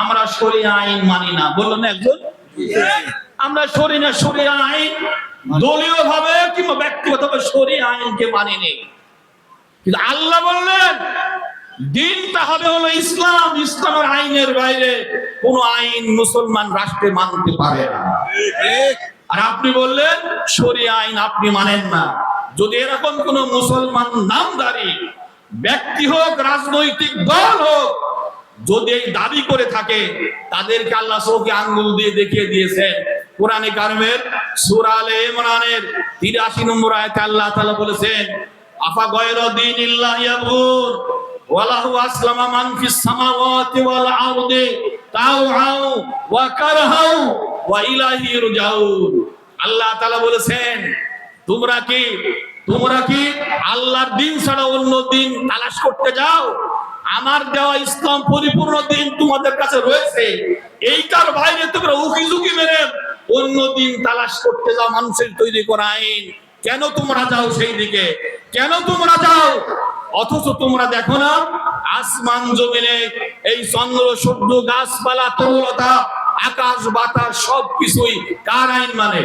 আমরা সরিয়া আইন মানি না। বলল না একজন। আমরা সরিয়া সরিয়া আইন। দলীয় ভাবে কিংবা ব্যক্তিগত ভাবে সরিয়া আইনকে মানিনি। কিন্তু আল্লাহ বললেন, দিনটা হবে হলো ইসলাম। ইসলামের আইনের বাইরে কোন আইন মুসলমান রাষ্ট্রে মানতে পারে না। আর আপনি বললেন শরিয়া আইন আপনি মানেন না। যদি এরকম কোন মুসলমান নামদারি, ব্যক্তি হোক, রাজনৈতিক দল হোক যদি এই দাবি করে থাকে, তাদেরকে আল্লাহ চৌকে আঙ্গুল দিয়ে দেখিয়ে দিয়েছেন। কোরআনে কারমের সূরা আলে ইমরানের 83 নম্বর আয়াতে আল্লাহ তাআলা বলেছেন, আফা গয়রা ইয়াবগুন ওয়ালাহু আসলামা সামাওয়াতি ওয়াল আরদি ওয়া কারহাউ ওয়া আল্লাহ বলেছেন, তোমরা কি তোমরা কি আল্লাহর দিন ছাড়া অন্য দিন তালাশ করতে যাও? আমার দেওয়া ইসলাম পরিপূর্ণ দিন তোমাদের কাছে রয়েছে। এইটার বাইরে তোমরা উকি ঝুঁকি মেরে অন্য দিন তালাশ করতে যাও মানুষের তৈরি করা আইন। কেন তোমরা যাও সেই দিকে? কেন তোমরা যাও? অথচ তোমরা দেখো না, আসমান জমিনে এই চন্দ্র, সূর্য, গাছপালা, তরুলতা, আকাশ, বাতাস সবকিছুই কার আইন মানে?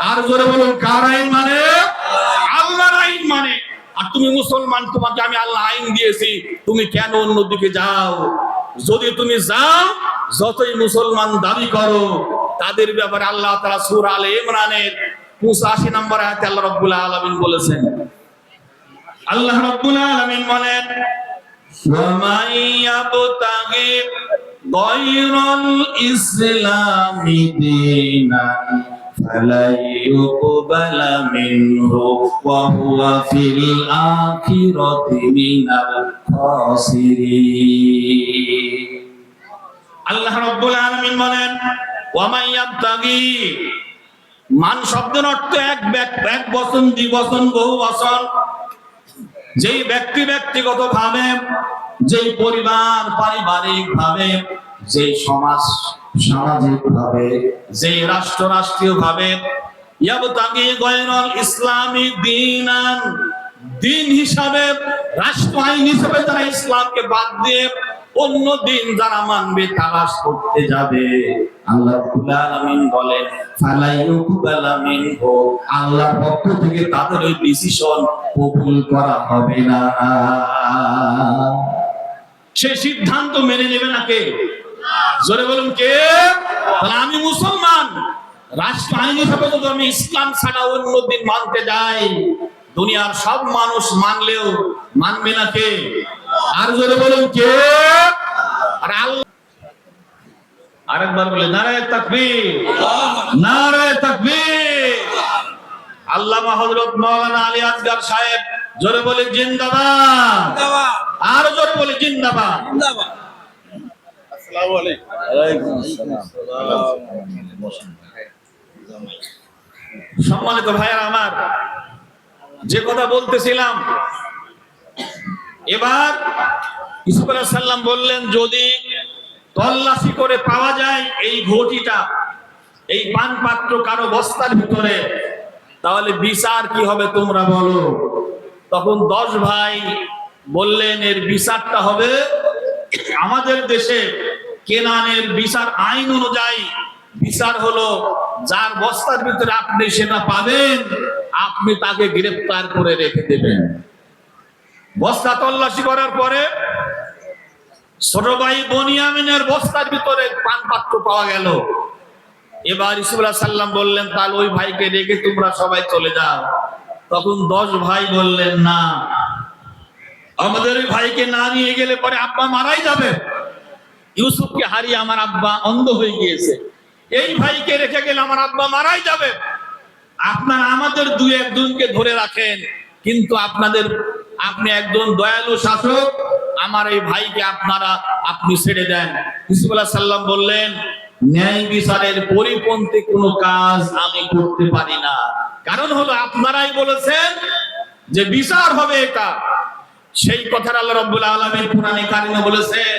আর জোরে বলুন, কার আইন মানে? তুমি মুসলমান তোমাকে আমি আল্লাহ আইন দিয়েছি তুমি কেন অন্যদিকে যাও যদি তুমি যাও যতই মুসলমান দাবি করো তাদের ব্যাপারে আল্লাহ তারা সুর আল ইমরানের পঁচাশি নম্বর আয়াতে আল্লাহ রব্বুল আলমিন বলেছেন আল্লাহ রব্বুল আলমিন বলেন ومن يبتغي غير الإسلام دينا فلن يقبل منه وهو في الآخرة من الخاسرين আল্লাহ রব্বুল আলামিন বলেন ওয়ামান ইয়াবতাগি মান শব্দের অর্থ এক ব্যক- এক বচন দ্বি বচন বহু বচন যেই ব্যক্তি ব্যক্তিগত ভাবে যেই পরিবার পারিবারিক ভাবে যেই সমাজ সামাজিক ভাবে যেই রাষ্ট্র রাষ্ট্রীয় ভাবে ইয়াবতাগি গয়রল ইসলামী দিনান দিন হিসাবে রাষ্ট্র আইন হিসাবে যারা ইসলামকে বাদ দিয়ে অন্য দিন যারা মানবে তালাশ করতে যাবে। আল্লাহ আলামিন বলেন আল্লাহর পক্ষ থেকে তাদের ওই ডিসিশন কবুল করা হবে না। সে সিদ্ধান্ত মেনে নেবে না কে? জোরে বলুন কে? তাহলে আমি মুসলমান। রাষ্ট্র আইন হিসাবে যদি আমি ইসলাম ছাড়া অন্য দিন মানতে যাই। দুনিয়ার সব মানুষ মানলেও মানবে না কে? আর জোরে বলুন কে? আর আল্লাহ আরেকবার বলে নারায় তাকবীর। নারায় তাকবীর। আল্লামা হযরত মাওলানা আলী আসগার সাহেব জোরে বলে জিন্দাবাদ। আর জোরে বলে জিন্দাবাদ। সম্মানিত ভাইয়ার আমার যে কথা বলতেছিলাম এবার ইসুফ সাল্লাম বললেন যদি তল্লাশি করে পাওয়া যায় এই ঘটিটা এই পান পাত্র কারও বস্তার ভিতরে তাহলে বিচার কি হবে তোমরা বলো? তখন দশ ভাই বললেন এর বিচারটা হবে আমাদের দেশে কেনানের বিচার আইন অনুযায়ী, বিচার হলো যার বস্তার ভিতরে আপনি সেটা পাবেন, আপনি তাকে গ্রেফতার করে রেখে দেবেন। বস্তা তল্লাশি করার পরে ছোট ভাই বনিয়ামিনের বস্তার ভিতরে পান পাত্র পাওয়া গেল। এবার ইসুল্লাহ সাল্লাম বললেন, তাহলে ওই ভাইকে রেখে তোমরা সবাই চলে যাও। তখন দশ ভাই বললেন, না, আমাদের ওই ভাইকে না নিয়ে গেলে পরে আব্বা মারাই যাবে। ইউসুফকে হারিয়ে আমার আব্বা অন্ধ হয়ে গিয়েছে। এই ভাইকে রেখে গেলে আমার আব্বা মারাই যাবে। আপনারা আমাদের দুই একজনকে ধরে রাখেন, কিন্তু আপনাদের, আপনি একজন দয়ালু শাসক, আমার এই ভাইকে আপনারা, আপনি ছেড়ে দেন। ইসুফুল্লাহ সাল্লাম বললেন, ন্যায় বিচারের পরিপন্থী কোনো কাজ আমি করতে পারি না। কারণ হলো আপনারাই বলেছেন যে বিচার হবে এটা। সেই কথার আল্লাহ রাব্বুল আলামিন কোরআনে কারিমে বলেছেন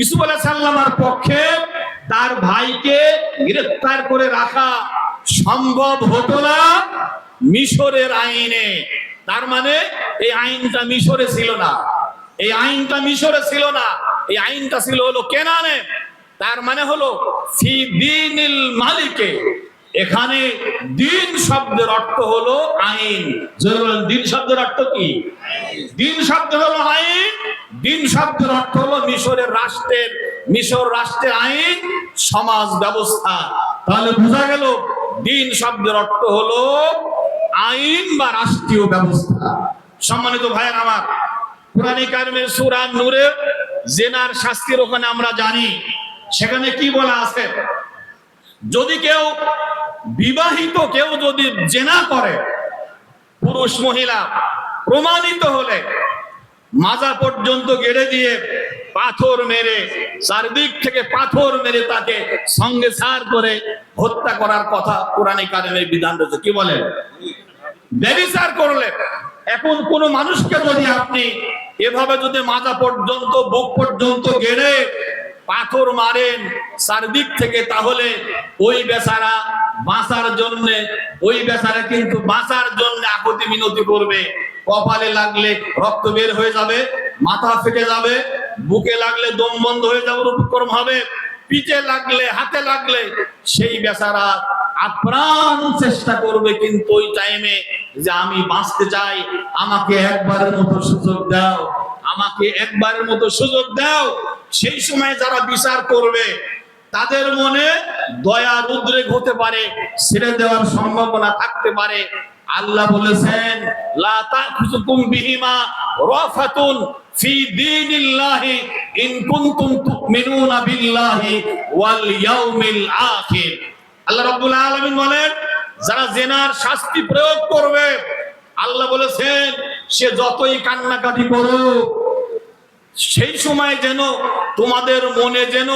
ইউসুফ আলাইহিস সালামের পক্ষে তার ভাইকে গ্রেফতার করে রাখা সম্ভব হতো না মিশরের আইনে। তার মানে এই আইনটা মিশরে ছিল না। এই আইনটা মিশরে ছিল না। এই আইনটা ছিল হলো কেনানে। তার মানে হলো ফি দিনিল মালিকে। এখানে দিন শব্দের অর্থ হলো আইন। দিন শব্দের অর্থ কি? দিন শব্দ হলো আইন। দিন শব্দের অর্থ হলো মিশরের রাষ্ট্রের, মিশর রাষ্ট্রের আইন, সমাজ ব্যবস্থা। তাহলে বোঝা গেল দিন শব্দের অর্থ হলো আইন বা রাষ্ট্রীয় ব্যবস্থা। সম্মানিত ভাইয়ের আমার, কোরআনী কারিমের সূরা নূরে জেনার শাস্তির ওখানে আমরা জানি, সেখানে কি বলা আছে? যদি কেউ বিবাহিত, কেউ যদি জেনা করে, পুরুষ মহিলা প্রমাণিত হলে মাজা পর্যন্ত গেড়ে দিয়ে পাথর মেরে, চারদিক থেকে পাথর মেরে তাকে সঙ্গে সার করে হত্যা করার কথা কোরআনী কারিমের বিধান রয়েছে। কি বলেন ব্যবিচার করলে। এখন কোন মানুষকে যদি আপনি এভাবে যদি মাজা পর্যন্ত, বুক পর্যন্ত গেড়ে পাথর মারেন চারদিক থেকে, তাহলে ওই বেচারা বাঁচার জন্য, ওই বেচারা কিন্তু বাঁচার জন্য আকতি মিনতি করবে। কপালে লাগলে রক্ত বের হয়ে যাবে, মাথা ফেটে যাবে, বুকে লাগলে দম বন্ধ হয়ে যাবে উপক্রম হবে। পিঠে লাগলে, হাতে লাগলে সেই বেচারা আপ্রাণ চেষ্টা করবে কিন্তু ওই টাইমে যে আমি বাঁচতে চাই, আমাকে একবারের মতো সুযোগ দাও, আমাকে একবারের মতো সুযোগ দাও। সেই সময় যারা বিচার করবে, তাদের মনে দয়ার উদ্রেক হতে পারে, ছেড়ে দেওয়ার সম্ভাবনা থাকতে পারে। আল্লাহ বলেছেন, লা তাখুযুকুম বিহিমা রাফাতুন ফি দীনিল্লাহি ইন কুনতুম তুমিনুনা বিল্লাহি ওয়াল ইয়াউমিল আখির। আল্লাহ রাব্বুল আলামিন বলেন, যারা জেনার শাস্তি প্রয়োগ করবে, আল্লাহ বলেছেন, সে যতই কান্নাকাটি করুক, সেই সময় যেন তোমাদের মনে যেন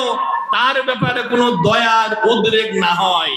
তার ব্যাপারে কোনো দয়ার উদ্রেক না হয়।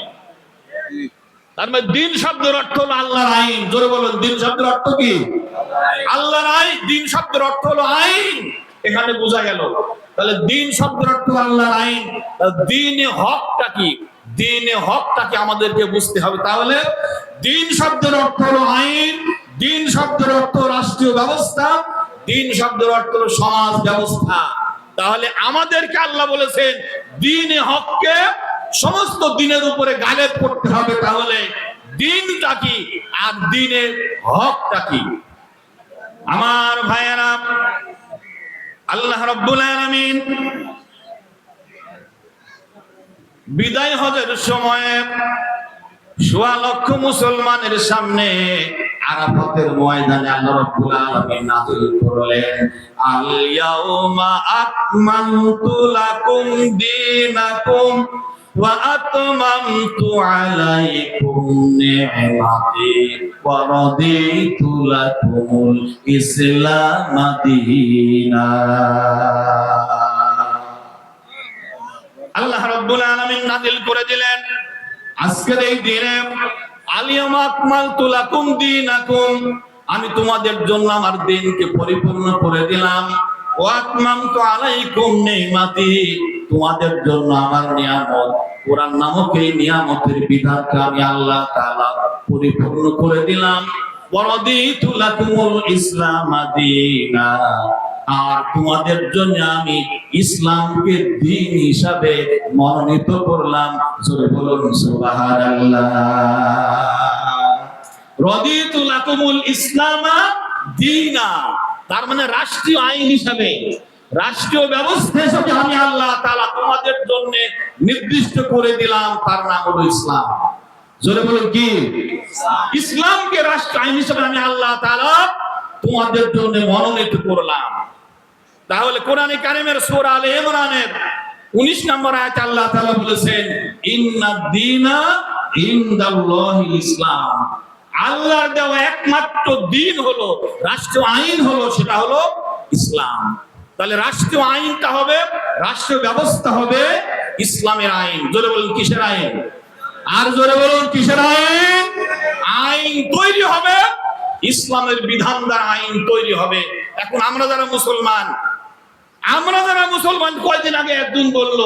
তার মানে দিন শব্দের অর্থ হলো আল্লাহর আইন। জোরে দিন শব্দের অর্থ কি? আল্লাহর আইন, দিন শব্দের অর্থ হলো আইন। এখানে বোঝা গেল। তাহলে দিন শব্দের অর্থ আল্লাহর আইন। হকটা কি? আমাদেরকে বুঝতে হবে। তাহলে দিন শব্দের অর্থ হলো আইন, দিন শব্দের অর্থ রাষ্ট্রীয় ব্যবস্থা, দিন শব্দের অর্থ হলো সমাজ ব্যবস্থা। তাহলে আমাদেরকে আল্লাহ বলেছেন, দিনে হককে সমস্ত দিনের উপরে গালেব করতে হবে তাহলে দিনটা কি আর দিনের হকটা কি? আমার ভাইয়েরা, আল্লাহ রব্বুল আলামিন বিদায় হজের সময়ে সোয়া লক্ষ মুসলমানের সামনে আরাফাতের ময়দানে আল্লাহ রাব্বুল আলামিন নাযিল করলেন আল ইয়াউমা আকমালতু লাকুম দীনাকুম আলাইকুম নি'মাতি ওয়া রাদিতু লাকুমুল ইসলাম দীনা আল্লাহ রাব্বুল আলামিন নাযিল করে দিলেন, আজকের এই দিনে আলিয়াম আকমাল তুলাকুম দীনাকুম, আমি তোমাদের জন্য আমার দিনকে পরিপূর্ণ করে দিলাম। তোমাদের জন্য আমার নিয়ামত। কোরআন নামক এই নিয়ামতের বিধানকে আমি আল্লাহ পরিপূর্ণ করে দিলাম। ইসলাম আর তোমাদের জন্য আমি ইসলামকে দিন হিসাবে মনোনীত করলাম। জোরে বলুন, সুবহানাল্লাহ। রদিতু লাকুমুল ইসলামা দীনা। তার মানে রাষ্ট্রীয় আইন হিসাবে, রাষ্ট্রীয় ব্যবস্থা হিসাবে আমি আল্লাহ তাআলা তোমাদের জন্য নির্দিষ্ট করে দিলাম, তার নাম হলো ইসলাম। জোরে বলুন কি? ইসলামকে রাষ্ট্র আইন হিসেবে আমি আল্লাহ তাআলা তোমাদের জন্য মনোনীত করলাম। তাহলে কোরআনে কারিমের সূরা আলে ইমরানের 19 নম্বর আয়াত আল্লাহ তাআলা বলেছেন ইন্নাদ দীনা ইনদাল্লাহিল ইসলাম। আল্লাহর দেওয়া একমাত্র দিন হলো, রাষ্ট্রীয় আইন হলো, সেটা হলো ইসলাম। তাহলে রাষ্ট্রীয় আইনটা হবে, রাষ্ট্রীয় ব্যবস্থা হবে ইসলামের আইন। জোরে বলুন, কিসের আইন? আর জোরে বলুন, কিসের আইন? আইন তৈরি হবে, ইসলামের বিধান দ্বারা আইন তৈরি হবে। এখন আমরা যারা মুসলমান, আমরা যারা মুসলমান কয়দিন আগে একজন বলল